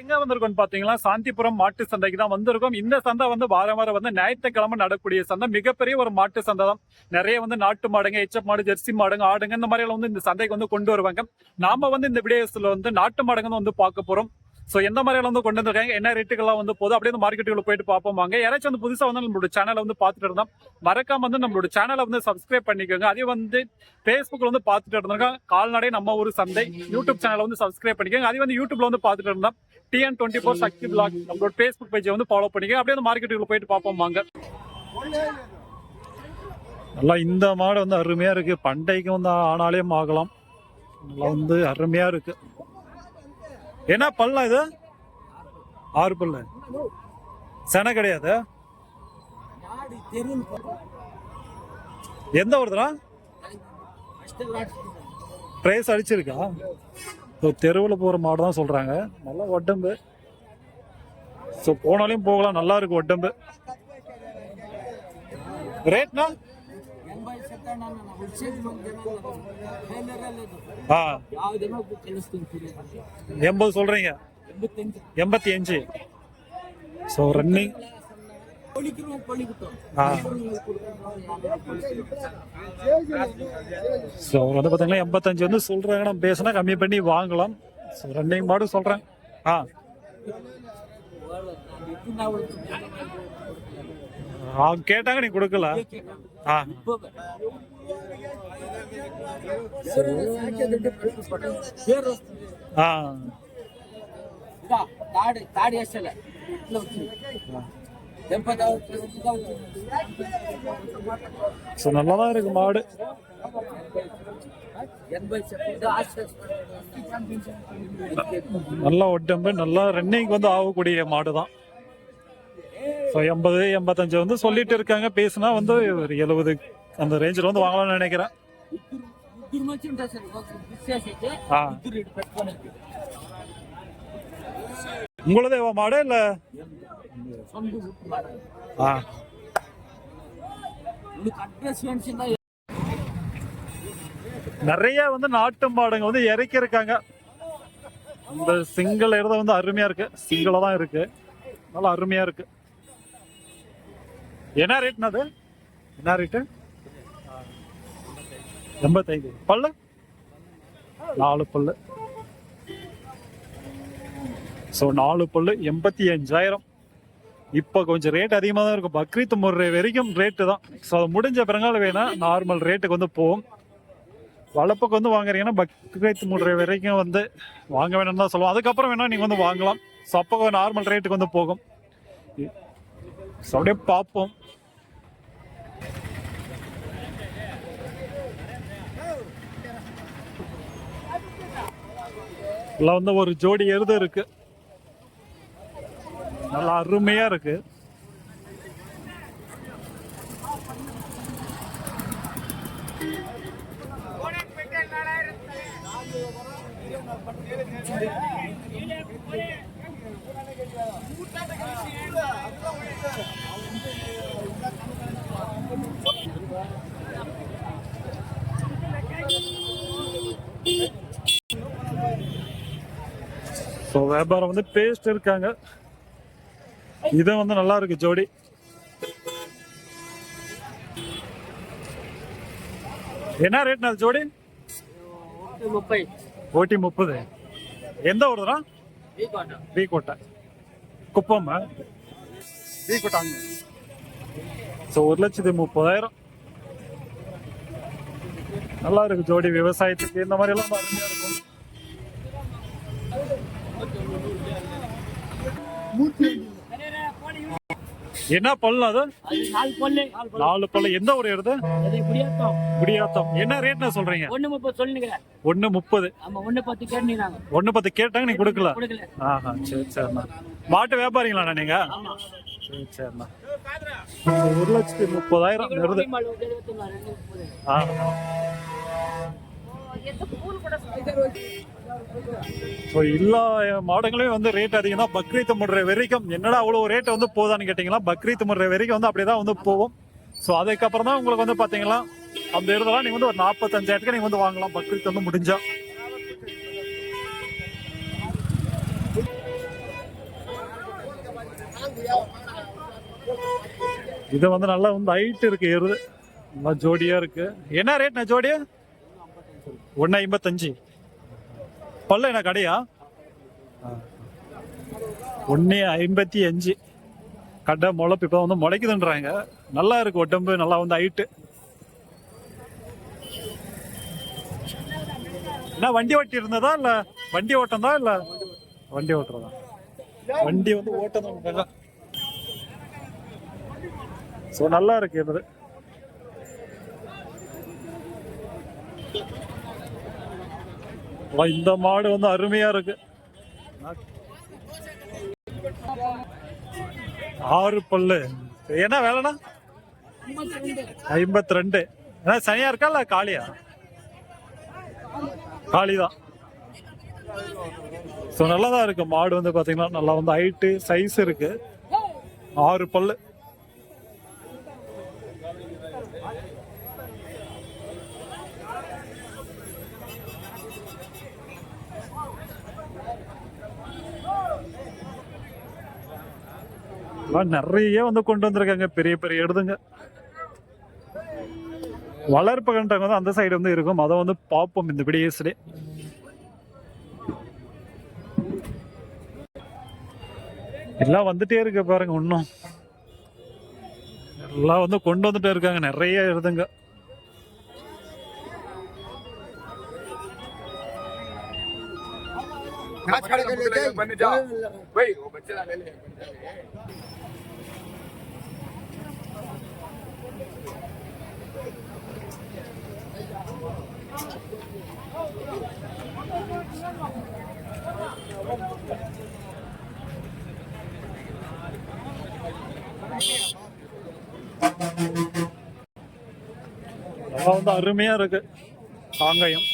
எங்க வந்திருக்கோம் பாத்தீங்களா சாந்திபுரம் மாட்டு சந்தைக்கு தான் வந்திருக்கோம். இந்த சந்தை வந்து வாரம் வாரம் வந்து ஞாயிற்றுக்கிழமை நடக்கூடிய சந்தை. மிகப்பெரிய ஒரு மாட்டு சந்தை தான். நிறைய வந்து நாட்டு மாடுங்க எச்சப் மாடு ஜெர்சி மாடுங்க ஆடுங்க இந்த மாதிரி எல்லாம் வந்து இந்த சந்தைக்கு வந்து கொண்டு வருவாங்க. நாம வந்து இந்த வீடியோஸ்ல வந்து நாட்டு மாடுங்க தான் வந்து பார்க்க போறோம். ஸோ எந்த மாதிரி வந்து கொண்டு வந்திருக்காங்க என்ன ரேட்டுக்கெல்லாம் வந்து போதும் அப்படியே வந்து மார்க்கெட்டுக்குள்ள போயிட்டு பார்ப்போம் வாங்க. யாராச்சும் வந்து புதுசாக வந்து நம்மளோட சேனலை வந்து பார்த்துட்டு இருந்தோம் மறக்காம வந்து நம்மளோட சேனலை வந்து சப்ஸ்கிரைப் பண்ணிக்கோங்க. அதே வந்து ஃபேஸ்புக்கில் வந்து பார்த்துட்டு இருந்தாங்க கால்நடை நம்ம ஒரு சந்தை. யூடியூப் சேனலை வந்து சப்ஸ்கிரைப் பண்ணிக்கோங்க. அதே வந்து யூடியூப்ல வந்து பார்த்துட்டு இருந்தோம் TN twenty four Sakthi blog நம்மளோட ஃபேஸ்புக் பேஜை வந்து ஃபாலோ பண்ணிக்கோங்க. அப்படியே வந்து மார்க்கெட்டுக்குள்ள போயிட்டு பார்ப்போம் வாங்க. நல்லா இந்த மாடு வந்து அருமையா இருக்கு. பண்டைக்கு வந்து ஆனாலே ஆகலாம். நல்லா வந்து அருமையா இருக்கு. என்ன பல்ல இது? ஆறு பல்லு. சென கிடையாது? எந்த ஒருத்தரா ப்ரைஸ் அடிச்சிருக்கா? ஸோ தெருவில் போகிற மாடு தான் சொல்கிறாங்க நல்லா உடம்பு ஸோ போனாலையும் போகலாம். நல்லா இருக்கு உடம்பு ரேட்னா ஆ. எண்பது சொல்கிறீங்க எண்பத்தி அஞ்சு ஸோ ரன்னிங் ஸோ வந்து பார்த்தீங்கன்னா எண்பத்தஞ்சு வந்து சொல்கிறாங்க நம்ம பேசினா கம்மி பண்ணி வாங்கலாம் ஸோ ரன்னிங் மாடு சொல்கிறேன் ஆ அவங்க கேட்டாங்க நீ கொடுக்கல ஆ ఆ తాడి తాడి వేస్తలే ఇట్లా వచ్చింది తెంపదా సో నల్లదా இருக்கு மாடு ఎనభై చెప్పండి ఆశ நல்ல உடம்பு நல்லா ரன்னிங் வந்து ஆகக்கூடிய மாடு தான் ஸோ எண்பது எண்பத்தஞ்சு வந்து சொல்லிட்டு இருக்காங்க. பேசுனா வந்து ஒரு எழுபது அந்த ரேஞ்சில் வந்து வாங்கலாம்னு நினைக்கிறேன். உங்களது மாடு ஆ. நிறைய வந்து நாட்டு மாடுங்க வந்து இறக்கி இருக்காங்க. இந்த சிங்கிள் இடத்த வந்து அருமையா இருக்கு. சிங்கிளா தான் இருக்கு. நல்லா அருமையா இருக்கு. என்ன ரேட்னா அது? என்ன ரேட்டு எண்பத்தைந்து. பல்லு? நாலு பல்லு. ஸோ நாலு பல்லு எண்பத்தி அஞ்சாயிரம் இப்போ கொஞ்சம் ரேட் அதிகமாக தான் இருக்கும். பக்ரீத் முறை வரைக்கும் ரேட்டு தான். ஸோ அது முடிஞ்ச பிறங்கால வேணால் நார்மல் ரேட்டுக்கு வந்து போகும். வளப்புக்கு வந்து வாங்குறீங்கன்னா பக்ரீத் முறை வரைக்கும் வந்து வாங்க வேணும்னு தான் சொல்லுவோம். அதுக்கப்புறம் வேணால் நீங்கள் வந்து வாங்கலாம். ஸோ அப்போ நார்மல் ரேட்டுக்கு வந்து போகும். ஸோ அப்படியே பார்ப்போம். இதில் வந்து ஒரு ஜோடி எருது இருக்கு. நல்லா அருமையா இருக்கு. ஸோ வியாபாரம் வந்து பேஸ்ட் இருக்காங்க. இது வந்து நல்லா இருக்கு ஜோடி. என்ன ரேட் நாள் ஜோடி? முப்பை ஓட்டி முப்பது. எந்த ஊர் தான் பி கோட்டை. குப்பம் பி கோட்டாங்க ஸோ ஒரு லட்சத்தி முப்பதாயிரம். நல்லா இருக்கு ஜோடி விவசாயத்துக்கு. இந்த மாதிரி எல்லாம் அருமையா இருக்கும். என்ன பல்லு அது? நாலு பல்லு. எந்த ஒரு இடது குடியாத்தம். என்ன ரேட்ல சொல்றீங்க? ஒண்ணு முப்பது. சொல்லுங்க ஒண்ணு முப்பது ஒண்ணு பத்து கேட்டாங்க நீ கொடுக்கல. ஆஹா சரி சரிண்ணா. மாட்டு வியாபாரிங்களாண்ணா நீங்க? ஒரு லட்சத்தி முப்பதாயிரம் வருது. ஸோ எல்லா eh, மாடுகளையும் வந்து ரேட் அதிகம் தான் பக்ரீத் முடுற வரைக்கும் என்னடா அவ்வளோ ரேட் வந்து போதான்னு கேட்டிங்களா? பக்ரீத் முடுற வரைக்கும் வந்து அப்படியே தான் வந்து போகும். ஸோ அதுக்கப்புறம் தான் உங்களுக்கு வந்து பார்த்தீங்களா அந்த இடத்துல நீங்கள் வந்து ஒரு நாற்பத்தஞ்சாயிரத்துக்கு நீங்கள் வந்து வாங்கலாம். பக்ரீத் வந்து முடிஞ்சா. இது வந்து நல்லா வந்து ஹைட் இருக்கு எருது நல்லா ஜோடியா இருக்கு. என்ன ரேட்ண்ணா ஜோடியா? ஒன்று ஐம்பத்தஞ்சு. பல்ல என்ன கடையா? ஒன்று ஐம்பத்தி அஞ்சு. கடை முளைப்பு இப்போ வந்து முளைக்குதுன்றாங்க. நல்லா இருக்கு உடம்பு நல்லா வந்து ஹைட்டு. என்ன வண்டி ஓட்டி இருந்ததா இல்ல வண்டி ஓட்டம் தான் இல்ல? வண்டி ஓட்டுறதா? வண்டி வந்து ஓட்டதான் ஸோ நல்லா இருக்கு இது இந்த மாடு வந்து அருமையா இருக்கு. ஆறு பல்லு. என்ன வேலைண்ணா? ஐம்பத்தி ரெண்டு ஏன்னா சனியா இருக்கா இல்ல காளியா? காளி தான் ஸோ நல்லா தான் இருக்கு. மாடு வந்து பாத்தீங்கன்னா நல்லா வந்து ஹைட்டு சைஸ் இருக்கு. ஆறு பல்லு. நிறைய வந்து கொண்டு வந்திருக்காங்க. பெரிய பெரிய எடுதுங்க வளர்ப்பு கண்டவங்க வந்து அந்த சைடு வந்து இருக்கும். அதை வந்து பார்ப்போம் இந்த வீடியோஸ்லே எல்லாம் வந்துட்டே இருக்கு பாருங்க இன்னும். எல்லாம் வந்து கொண்டு வந்துட்டே இருக்காங்க. நிறைய எடுதுங்க नाच வந்து அருமையா இருக்கு. காங்கயம்.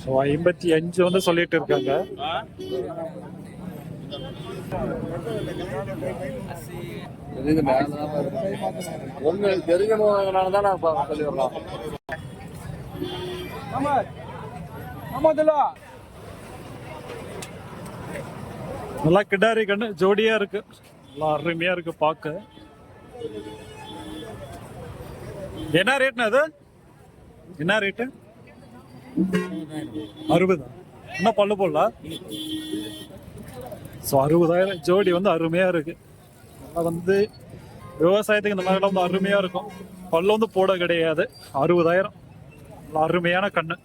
ஸோ ஐம்பத்தி அஞ்சு வந்து சொல்லிட்டு இருக்காங்க. உங்களுக்கு தெரிஞ்சவங்கனால தான் நான் சொல்லிடுறோம் நல்லா கிடாரி கண்ணு ஜோடியா இருக்கு. நல்லா அருமையா இருக்கு பார்க்க என்ன ரேட்னா அது? என்ன ரேட்டு அறுபது? என்ன பல்லு போடல? ஸோ அறுபதாயிரம். ஜோடி வந்து அருமையா இருக்கு. நல்லா வந்து விவசாயத்துக்கு இந்த மாதிரிலாம் வந்து அருமையா இருக்கும். பல்லு வந்து போட கிடையாது. அறுபதாயிரம். நல்லா அருமையான கண்ணு.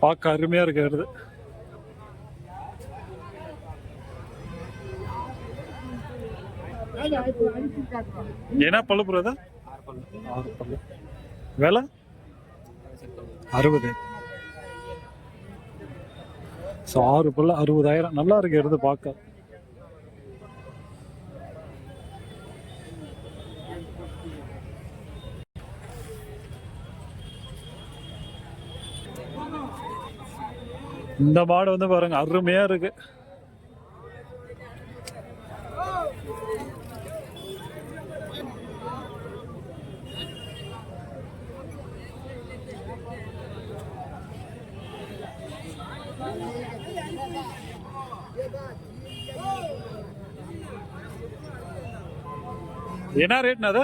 பார்க்க அருமையா இருக்கிறது என்ன பல்லு புரியுதா ஆறு பல்லு வேலை? அறுபது. ஸோ ஆறு பல்லு அறுபதாயிரம். நல்லா இருக்கிறது பார்க்க இந்த மாடு வந்து பாருங்க அருமையா இருக்கு. என்ன ரேட்னா அது?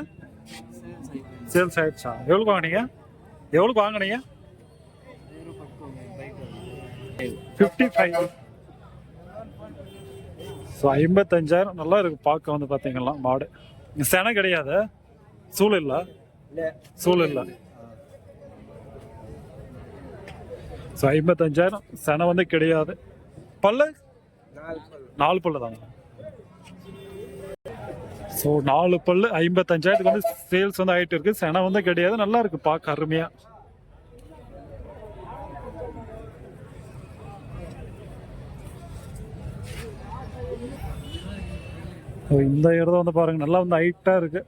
சேல்ஸ் ஆயிடுச்சா. எவ்வளோக்கு வாங்கினீங்க? எவ்வளோக்கு வாங்கினீங்க? ஃபிஃப்டி ஃபைவ் ஸோ ஐம்பத்தஞ்சாயிரம். நல்லா இருக்கு பார்க்க வந்து பார்த்தீங்கன்னா மாடு. செனை கிடையாது? சூழ் இல்லை? சூழ் இல்லை. ஸோ ஐம்பத்தஞ்சாயிரம். செனை வந்து கிடையாது. பல்லு? நாலு பல்லு. தாங்க. ஸோ நாலு பல்லு ஐம்பத்தஞ்சாயிரத்துக்கு வந்து சேல்ஸ் வந்து ஆயிட்டு இருக்கு. செனை வந்து கிடையாது. நல்லா இருக்கு பார்க்க அருமையா. இந்த இடத்த வந்து பாருங்க. நல்லா வந்து ஹைட்டா இருக்கு.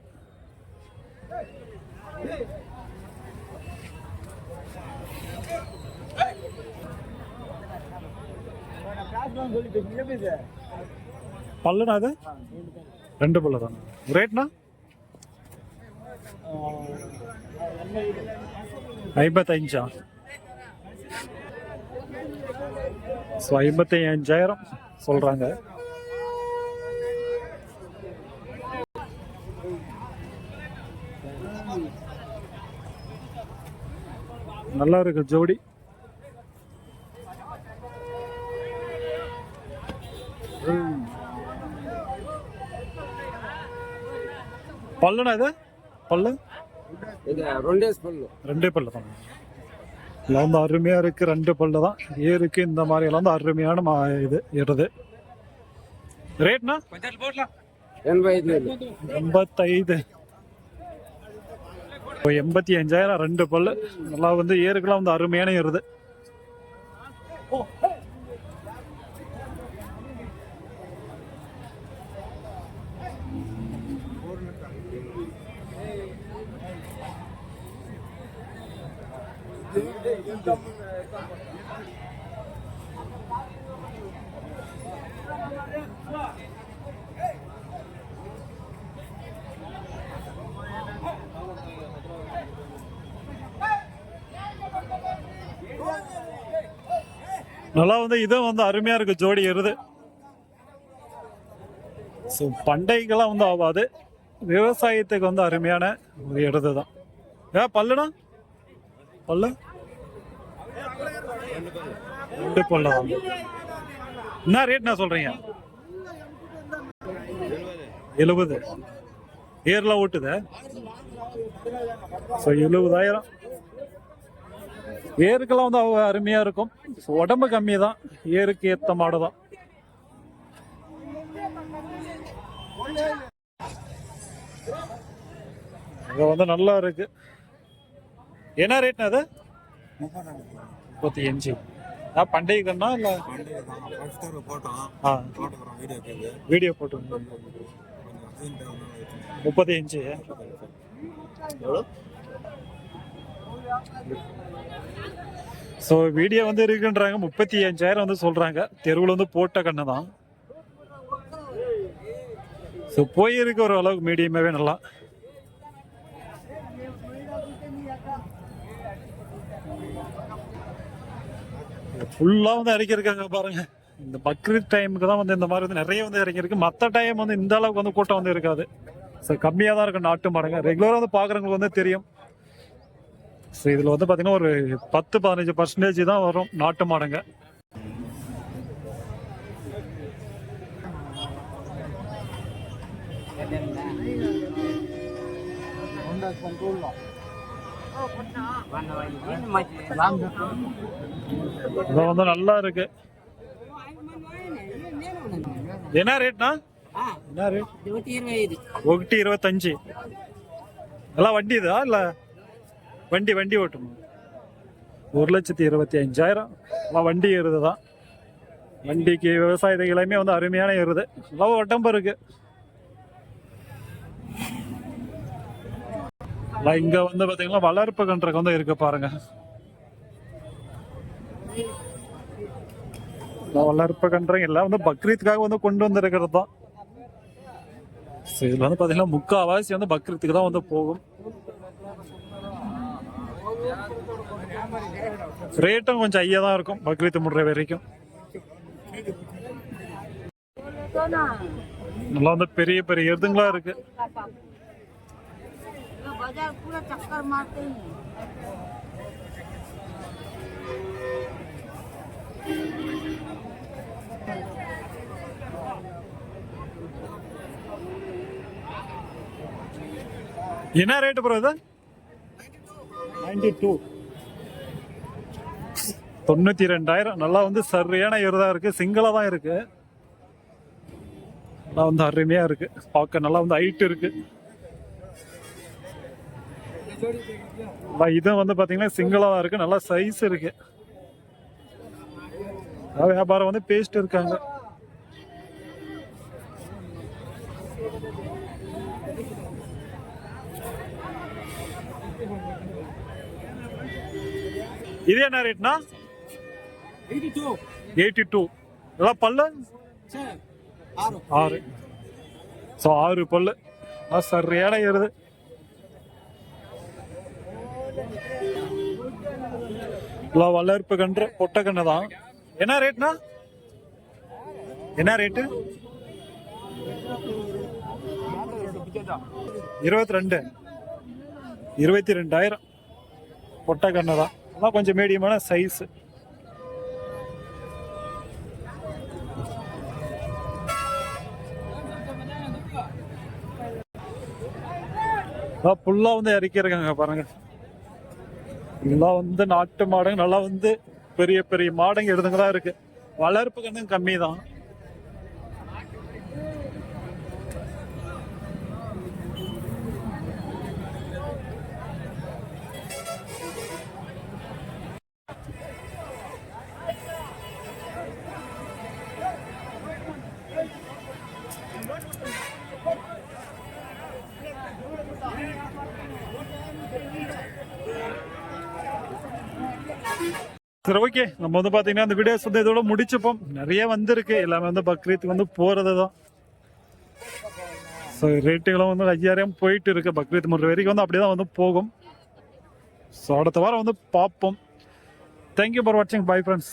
பல்லுனா அது ரெண்டு பல்லு தானே. ரேட்னா ஐம்பத்தஞ்சா? ஸோ ஐம்பத்தி அஞ்சாயிரம் சொல்றாங்க. நல்லா இருக்கு ஜோடி பல்லுனா இது? பல்லு? இது ரெண்டே ஸ்பெல் ரெண்டே பல்லு தான். எல்லாம் வந்து அருமையா இருக்கு ரெண்டு பல்லு தான். ஏருக்கு இந்த மாதிரி எல்லாம் வந்து அருமையான மா இது இருது ரேட்னா எண்பது ஐదు எண்பத்தைந்து. இப்போ எண்பத்தி அஞ்சாயிரம் ரெண்டு பல்லு நல்லா வந்து ஏருக்கெல்லாம் வந்து அருமையான ஏறுது நல்லா வந்து இதுவும் வந்து அருமையா இருக்கு. ஜோடி எருது ஸோ பண்டைக்கெல்லாம் வந்து ஆகாது விவசாயத்துக்கு வந்து அருமையான ஒரு இடது தான். ஏ பல்லுனா பல்லு? ரெண்டு பல்லு தான். என்ன ரேட் நான் சொல்றீங்க? எழுபது. ஏர்லாம் ஓட்டுது? ஸோ எழுபதாயிரம். ஏருக்கெல்லாம் வந்து அவங்க அருமையாக இருக்கும். உடம்பு கம்மி தான் ஏருக்கு ஏற்ற மாடு தான் இங்கே வந்து நல்லா இருக்கு. என்ன ரேட்னா அது? முப்பத்தி அஞ்சு நான் பண்டிகை தானா இல்ல வீடியோ போட்டு முப்பத்தி அஞ்சு ஸோ வீடியோ வந்து இருக்குன்றாங்க. முப்பத்தி அஞ்சாயிரம் வந்து சொல்கிறாங்க தெருவில் வந்து போட்ட கண்ணு தான். ஸோ போயிருக்கு ஒரு அளவுக்கு மீடியமாகவே நல்லா. ஃபுல்லாக வந்து இறக்கியிருக்காங்க பாருங்க. இந்த பக்ரீத் டைமுக்கு தான் வந்து இந்த மாதிரி வந்து நிறைய வந்து இறங்கியிருக்கு மற்ற டைம் வந்து இந்த அளவுக்கு வந்து கூட்டம் வந்து இருக்காது. ஸோ கம்மியாக தான் இருக்கும் நாட்டு மரங்க. ரெகுலராக வந்து பார்க்குறவங்களுக்கு வந்து தெரியும். ஸோ இதில் வந்து பார்த்தீங்கன்னா ஒரு பத்து பதினஞ்சு பர்சன்டேஜ் தான் வரும் நாட்டு மாடுங்க. இது வந்து நல்லா இருக்கு. என்ன ரேட்னா என்ன ரேட் ஒட்டி இருபத்தஞ்சு. எல்லாம் வண்டி இதா இல்லை? வண்டி வண்டி ஓட்டுமா? ஒரு லட்சத்தி இருபத்தி அஞ்சாயிரம் எல்லாம் வண்டி ஏறுது தான் வண்டிக்கு விவசாயத்துக்கு எல்லாமே வந்து அருமையான ஏறுது. எல்லாம் உடம்பு இருக்கு. இங்க வந்து பாத்தீங்கன்னா வளர்ப்பு கன்றுக்கு வந்து இருக்கு பாருங்க. வளர்ப்பு கன்றுங்க எல்லாம் வந்து பக்ரீத்துக்காக வந்து கொண்டு வந்திருக்கிறது தான் இதுல வந்து பாத்தீங்கன்னா முக்கால்வாசி வந்து பக்ரீத்துக்கு தான் வந்து போகும். ரேட்டும் கொஞ்சம் ஐயா தான் இருக்கும். பக்ரீத்து முடுற வரைக்கும். நல்லா வந்து பெரிய பெரிய எருதுங்களா இருக்கு. என்ன ரேட்டு ப்ரோ இது? நைன்டி டூ தொண்ணூத்தி ரெண்டாயிரம். நல்லா வந்து சரியான எருதா இருக்கு. சிங்கிளா தான் இருக்கு. நல்லா வந்து அருமையா இருக்கு. பார்க்க நல்லா வந்து ஹைட் இருக்கு. இது வந்து பாத்தீங்கன்னா சிங்கிளா தான் இருக்கு. நல்லா சைஸ் இருக்கு. வியாபாரம் வந்து பேஸ்ட் இருக்காங்க. இது என்ன ரேட்னா எயிட்டி டூ இதெல்லாம் பல்லு? ஆறு. ஸோ ஆறு பல்லு. சரியான ஏறுது. இல்லை வளர்ப்பு கன்று பொட்டை கன்று தான். என்ன ரேட்னா என்ன ரேட்டு இருபத்தி ரெண்டு. இருபத்தி ரெண்டாயிரம். பொட்டை கன்று தான். அதான் கொஞ்சம் மீடியமான சைஸு ஃபுல்லா வந்து இறக்கியிருக்காங்க பாருங்க. இதெல்லாம் வந்து நாட்டு மாடுங்க நல்லா வந்து பெரிய பெரிய மாடுங்க எடுத்துங்க தான் இருக்கு. வளர்ப்பு கண்ணும் கம்மி தான் சரி ஓகே நம்ம வந்து பார்த்தீங்கன்னா இந்த வீடியோஸ் வந்து இதோட முடிச்சுப்போம். நிறைய வந்திருக்கு. எல்லாமே வந்து பக்ரீத்துக்கு வந்து போகிறது தான். ஸோ ரேட்டுகளும் வந்து ஐயாயிரம் போயிட்டு இருக்கு. பக்ரீத் முறை வரைக்கும் வந்து அப்படியே தான் வந்து போகும். ஸோ அடுத்த வாரம் வந்து பார்ப்போம். தேங்க்யூ ஃபார் வாட்சிங் பை ஃப்ரெண்ட்ஸ்